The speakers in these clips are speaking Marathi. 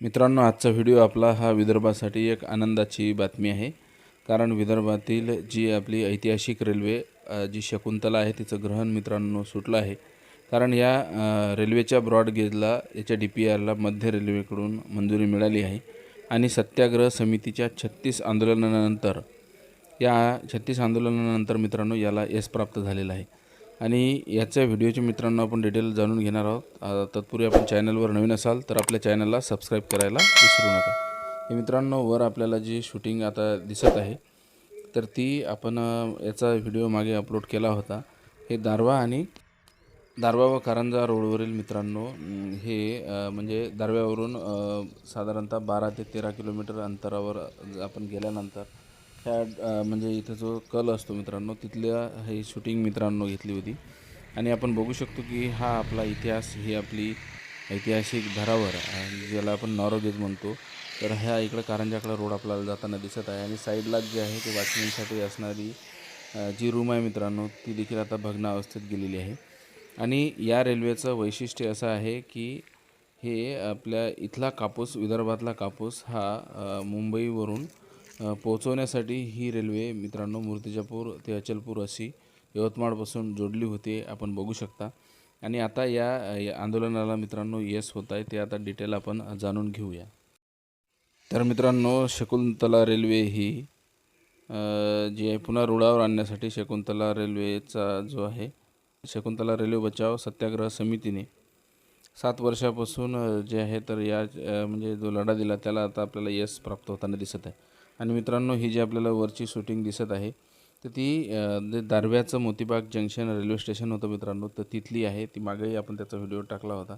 मित्रांनो आजचा व्हिडिओ आपला हा विदर्भासाठी एक आनंदाची बातमी आहे. कारण विदर्भातील जी आपली ऐतिहासिक रेल्वे जी शकुंतला आहे तिचं ग्रहण मित्रांनो सुटलं आहे. कारण या रेल्वेच्या ब्रॉडगेजला याच्या डी पी आरला मध्य रेल्वेकडून मंजुरी मिळाली आहे. आणि सत्याग्रह समितीच्या छत्तीस आंदोलनानंतर या छत्तीस आंदोलनानंतर मित्रांनो याला यश प्राप्त झालेलं आहे. आणि याच्या व्हिडिओचे मित्रांनो आपण डिटेल जाणून घेणार आहोत. तत्पूर्वी आपण चॅनलवर नवीन असाल तर आपल्या चॅनलला सबस्क्राईब करायला विसरू नका. हे मित्रांनो वर आपल्याला जी शूटिंग आता दिसत आहे तर ती आपण याचा व्हिडिओ मागे अपलोड केला होता. हे दारवा आणि दारवा व कारंजा रोडवरील मित्रांनो हे म्हणजे दारव्यावरून साधारणतः बारा ते तेरा किलोमीटर अंतरावर आपण गेल्यानंतर ह्या म्हणजे इथं जो कल असतो मित्रांनो तिथल्या हे शूटिंग मित्रांनो घेतली होती. आणि आपण बघू शकतो की हा आपला इतिहास ही आपली ऐतिहासिक धरावर ज्याला आपण नॉरोगेज म्हणतो तर ह्या इकडं कारंजाकडं रोड आपल्याला जाताना दिसत आहे. आणि साईडलाच जे आहे ते वाचण्यासाठी असणारी जी रूम आहे मित्रांनो ती देखील आता भग्न अवस्थेत गेलेली आहे. आणि या रेल्वेचं वैशिष्ट्य असं आहे की हे आपल्या इथला कापूस विदर्भातला कापूस हा मुंबईवरून पोहोचवण्यासाठी ही रेल्वे मित्रांनो मूर्तिजापूर ते अचलपूर अशी यवतमाळपासून जोडली होती आपण बघू शकता. आणि आता या आंदोलनाला मित्रांनो यश होत आहे ते आता डिटेल आपण जाणून घेऊया. तर मित्रांनो शकुंतला रेल्वे ही जी आहे पुन्हा रुळावर आणण्यासाठी शकुंतला रेल्वेचा जो आहे शकुंतला रेल्वे बचाव सत्याग्रह समितीने सात वर्षापासून जे आहे तर या म्हणजे जो लढा दिला त्याला आता आपल्याला यश प्राप्त होताना दिसत आहे. आणि मित्रांनो ही जी आपल्याला वरची शूटिंग दिसत आहे तर ती जे दारव्याचं मोतीबाग जंक्शन रेल्वे स्टेशन होतं मित्रांनो तर तिथली आहे. ती मागेही आपण त्याचा व्हिडिओ टाकला होता.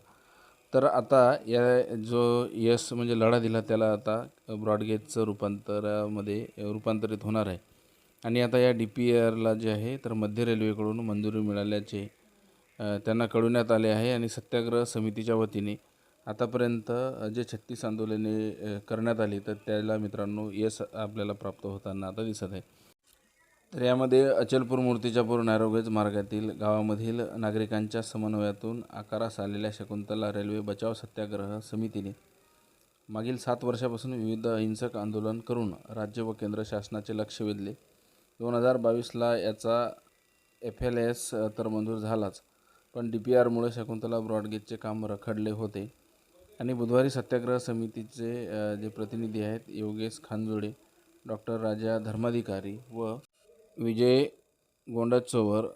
तर आता या जो यस म्हणजे लढा दिला त्याला आता ब्रॉडगेजचं रूपांतरामध्ये रूपांतरित होणार आहे. आणि आता या डी पी आरला जे आहे तर मध्य रेल्वेकडून मंजुरी मिळाल्याचे त्यांना कळवण्यात आले आहे. आणि सत्याग्रह समितीच्या वतीने आतापर्यंत जे छत्तीस आंदोलने करण्यात आली तर त्याला मित्रांनो यश आपल्याला प्राप्त होताना आता दिसत आहे. तर यामध्ये अचलपूर मूर्तिजापूर नॅरोगेज मार्गातील गावामधील नागरिकांच्या समन्वयातून आकारास आलेल्या शकुंतला रेल्वे बचाव सत्याग्रह समितीने मागील सात वर्षापासून विविध अहिंसक आंदोलन करून राज्य व केंद्र शासनाचे लक्ष वेधले. दोन हजार बावीसला याचा एफ एल एस तर मंजूर झालाच पण डी पी आरमुळे शकुंतला ब्रॉडगेजचे काम रखडले होते. आणि बुधवारी सत्याग्रह समितीचे जे प्रतिनिधी आहेत योगेश खानजोडे डॉक्टर राजा धर्माधिकारी व विजय गोंडाचोवर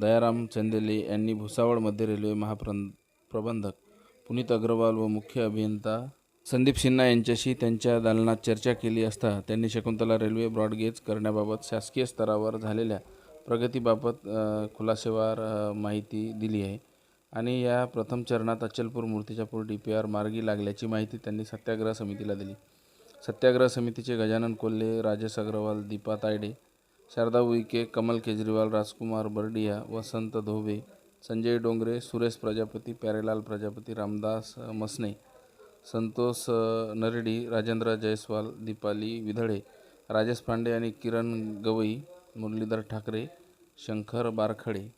दयाराम चंदेले यांनी भुसावळ मध्य रेल्वे महाप्रं प्रबंधक पुनीत अग्रवाल व मुख्य अभियंता संदीप सिन्हा यांच्याशी त्यांच्या दालनात चर्चा केली असता त्यांनी शकुंतला रेल्वे ब्रॉडगेज करण्याबाबत शासकीय स्तरावर झालेल्या प्रगतीबाबत खुलासेवार माहिती दिली आहे. आणि या प्रथम चरणात Achalpur Murtijapur D P R मार्गी लागल्याची माहिती त्यांनी सत्याग्रह समितीला दिली. सत्याग्रह समितीचे गजानन कोल्हे राजेश अग्रवाल दीपा तायडे शारदा उईके कमल केजरीवाल राजकुमार बर्डिया वसंत धोबे संजय डोंगरे सुरेश प्रजापती प्यारेलाल प्रजापती रामदास मसने संतोष नरडी राजेंद्र जयस्वाल दीपाली विधळे राजेश पांडे आणि किरण गवई मुरलीधर ठाकरे शंकर बारखडे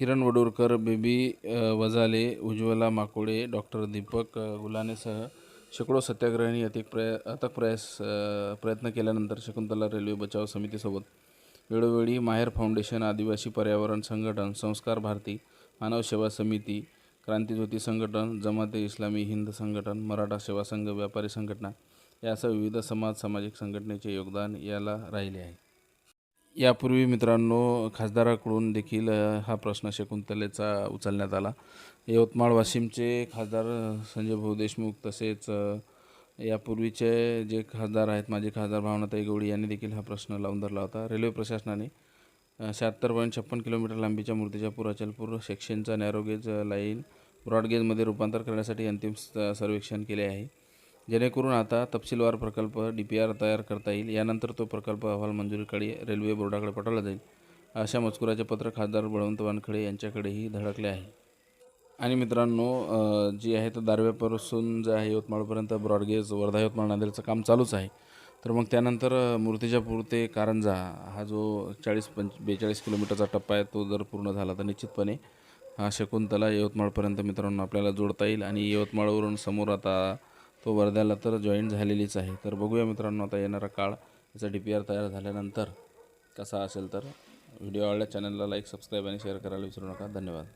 किरण वडूरकर बेबी वजाले उज्ज्वला माकोडे डॉक्टर दीपक गुलानेसह शेकडो सत्याग्रहींनी अतिक प्रया अथक प्रयास प्रयत्न केल्यानंतर शकुंतला रेल्वे बचाव समितीसोबत वेळोवेळी माहेर फाउंडेशन आदिवासी पर्यावरण संघटन संस्कार भारती मानव सेवा समिती क्रांतीज्योती संघटन जमाते इस्लामी हिंद संघटन मराठा सेवा संघ व्यापारी संघटना यासह विविध समाज सामाजिक संघटनेचे योगदान याला राहिले आहे. यापूर्वी मित्रांनो खासदाराकडून देखील हा प्रश्न शकुंतलेचा उचलण्यात आला. यवतमाळ वाशिमचे खासदार संजय भाऊ देशमुख तसेच यापूर्वीचे जे खासदार आहेत माजी खासदार भावनाताई गवळी यांनी देखील हा प्रश्न लावून धरला होता. रेल्वे प्रशासनाने शहात्तर पॉईंट छप्पन किलोमीटर लांबीच्या मूर्तीच्या अचलपूर सेक्शनचा नॅरोगेज लाईन ब्रॉडगेजमध्ये रूपांतर करण्यासाठी अंतिम सर्वेक्षण केले आहे. जेणेकरून आता तपशीलवार प्रकल्प डी पी आर तयार करता येईल. यानंतर तो प्रकल्प अहवाल मंजुरीकडे रेल्वे बोर्डाकडे पाठवला जाईल. अशा मजकुराचे पत्र खासदार बळवंत वानखडे यांच्याकडेही धडकले आहे. आणि मित्रांनो जी आहे तर दारव्यापासून जे आहे यवतमाळपर्यंत ब्रॉडगेज वर्धा यवतमाळ नांदेडचं काम चालूच आहे. तर मग त्यानंतर मूर्तिजापूर ते कारंजा हा जो चाळीस पंच बेचाळीस किलोमीटरचा टप्पा आहे तो जर पूर्ण झाला तर निश्चितपणे हा शकुंतला यवतमाळपर्यंत मित्रांनो आपल्याला जोडता येईल. आणि यवतमाळवरून समोर आता तो वर्ध्याला तर जॉईन झालेलीच आहे. तर बघूया मित्रांनो आता येणारा काळ याचा डी पी आर तयार झाल्यानंतर कसा असेल तर व्हिडिओ आवडल्या चॅनलला लाईक सबस्क्राईब आणि शेअर करायला विसरू नका. धन्यवाद.